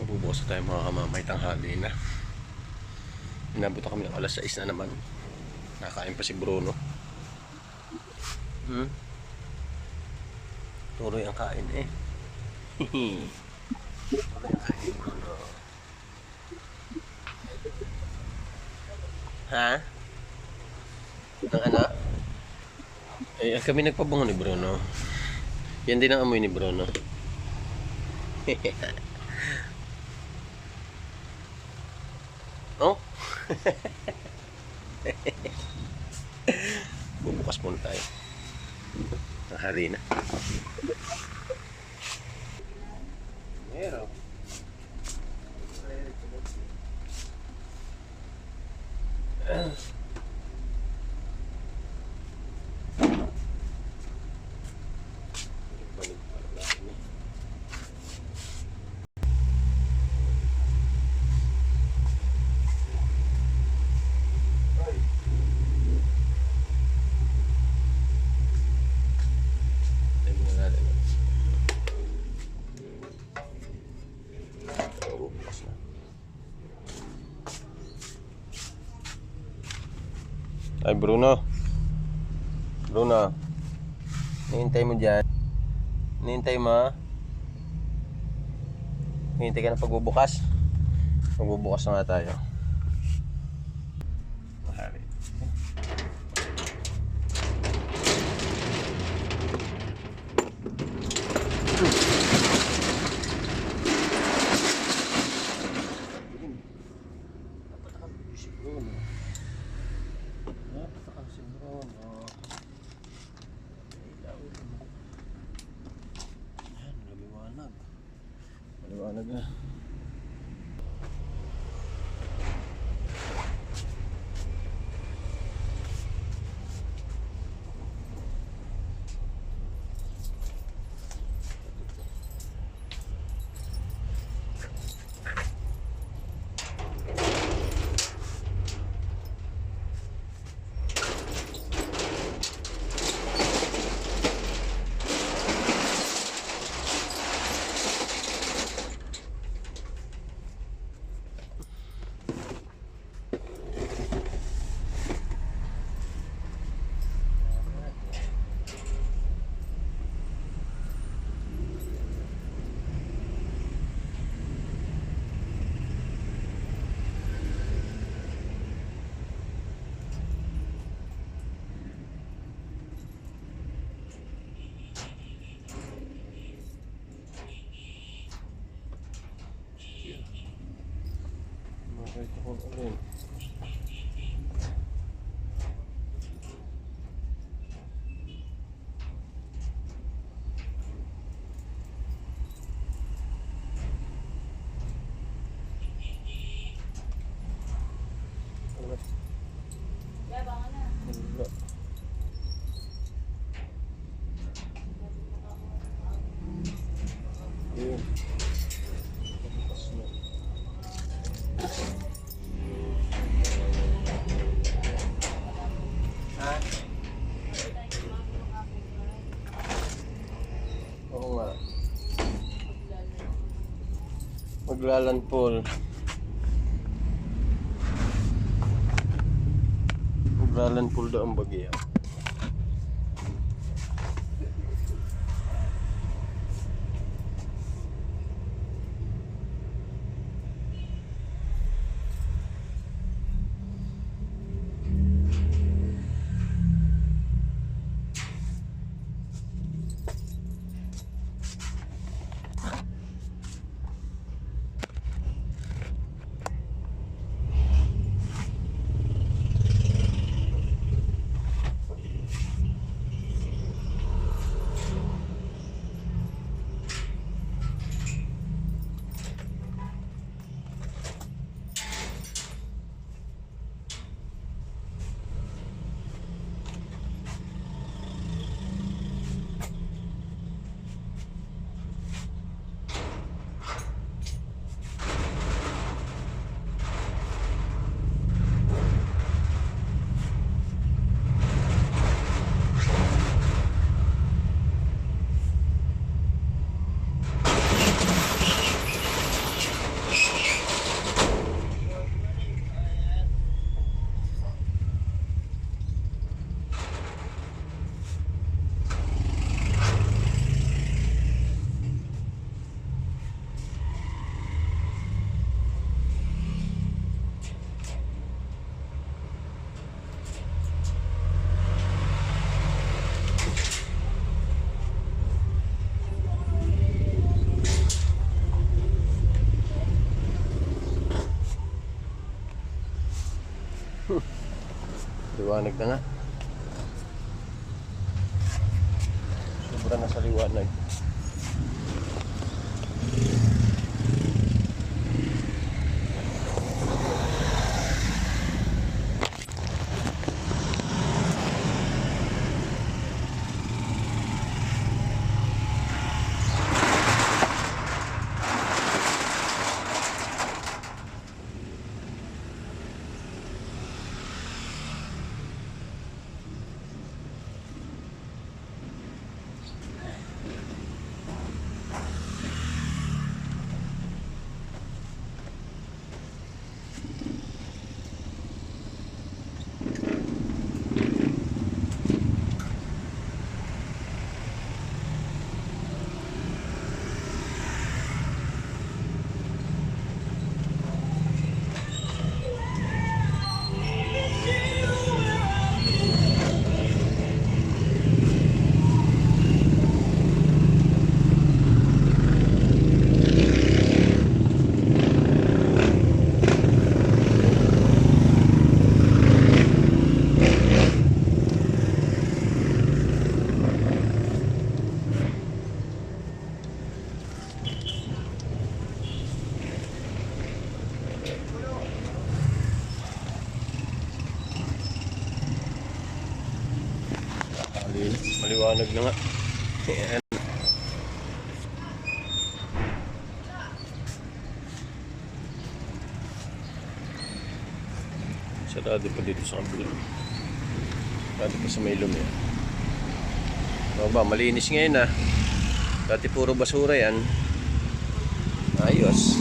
Mabubukas na tayo mga kamamay tanghali na. Inabot na kami ng alas 6 na naman. Nakain pa si Bruno. Hmm? Tuloy ang kain eh. Tuloy ang kain, Bruno. Ha? Ang ano? Eh, kami nagpabango ni Bruno. Yan din ang amoy ni Bruno. oh? Bubukas muna tayo. Nahari na. Meron. Balik pala natin eh. Tayo muna natin. Oo, bukas na. Ay, Bruno. Bruno. Nihintay mo dyan. Nihintay mo. Nihintay ka na pagbubukas. Magbubukas na tayo. Mahali. Napatakal si Bruno. Napatakal si Bruno. Ilaw. Yan, lumiwanag. Maliwanag na. Makita ko ulit. Wala. Yun. Tapos na. Ha? Oo nga. Maglalanpol. Maglalanpol daw ang bagyo. Liwanag na nga. Sobra na sa liwanag. Maliwanag na nga. Ayan. Sarado pa dito sa kabila. Sarado pa sa may lumi. Ano ba, malinis ngayon ah. Dati puro basura yan. Ayos.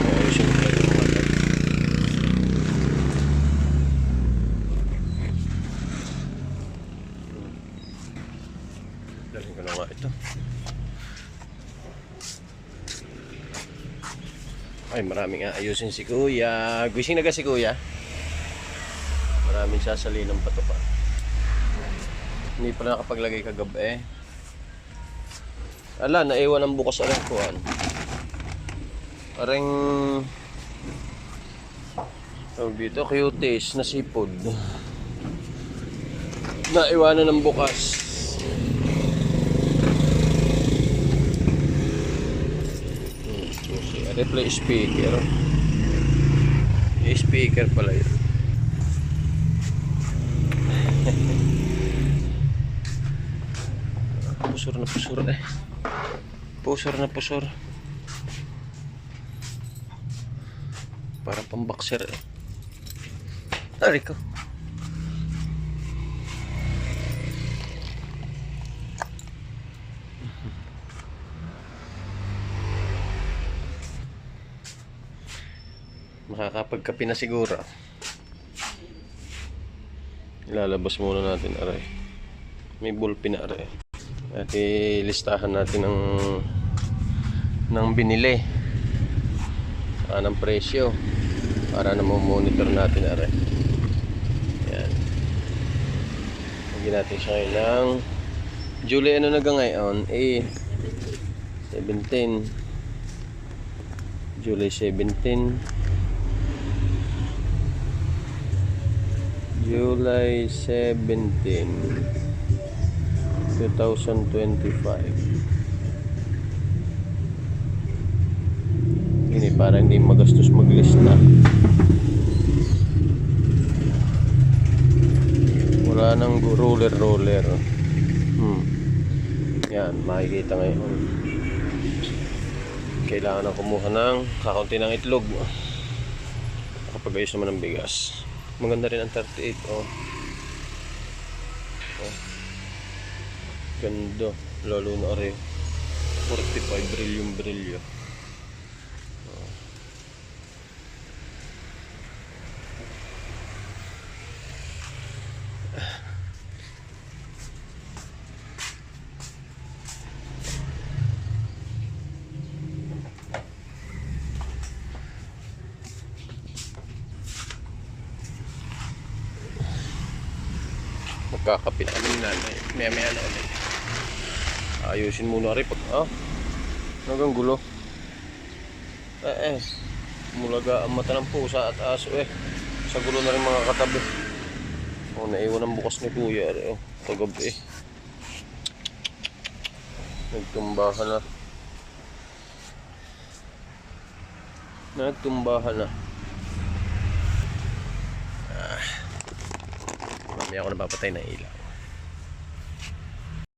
Ayos yung mga Dalhin ko na nga ito. Ay, maraming aayusin si Kuya. Gising na ka si Kuya? Maraming sasali ng pato pa. Hindi pala nakapaglagay kagabi eh. Ala, naiwan ang bukas alang kuhan. Aring... Tawag dito, cuties na sipod. Naiwanan ng bukas. Hmm, susi. Replay speaker. Yung speaker pala yun. pusur na pusur eh. Pusur na pusur. Parang pambakser eh. Tari ko. Makakapagkapi na siguro. Ilalabas muna natin aray. May bulpin na aray. At ilistahan natin ng ng binili. Saka ng presyo. Para na monitor natin aray. Yan. Lagyan natin siya ng July ano na ga ngayon? Eh, 17. July 17. July 17 2025 Ini para hindi magastos maglista. Wala nang roller roller hmm. Yan, makikita ngayon. Kailangan na kumuha ng kakaunti ng itlog. Kapag ayos naman ng bigas Maganda rin ang 38 oh. oh. Ganda. Lalo na rin. 45 brillium brilyo. Magkakapit kami ni nanay. Maya maya na ulit. Ayusin muna rin pag... Ah, hanggang gulo. Eh eh. Mulaga ang mata ng pusa at aso eh. Sa gulo na rin mga katabi. O, naiwan ang bukas ni kuya. eh, Oh, kagabi eh. Nagtumbahan na. Nagtumbahan na. Mamaya ako napapatay ng ilaw.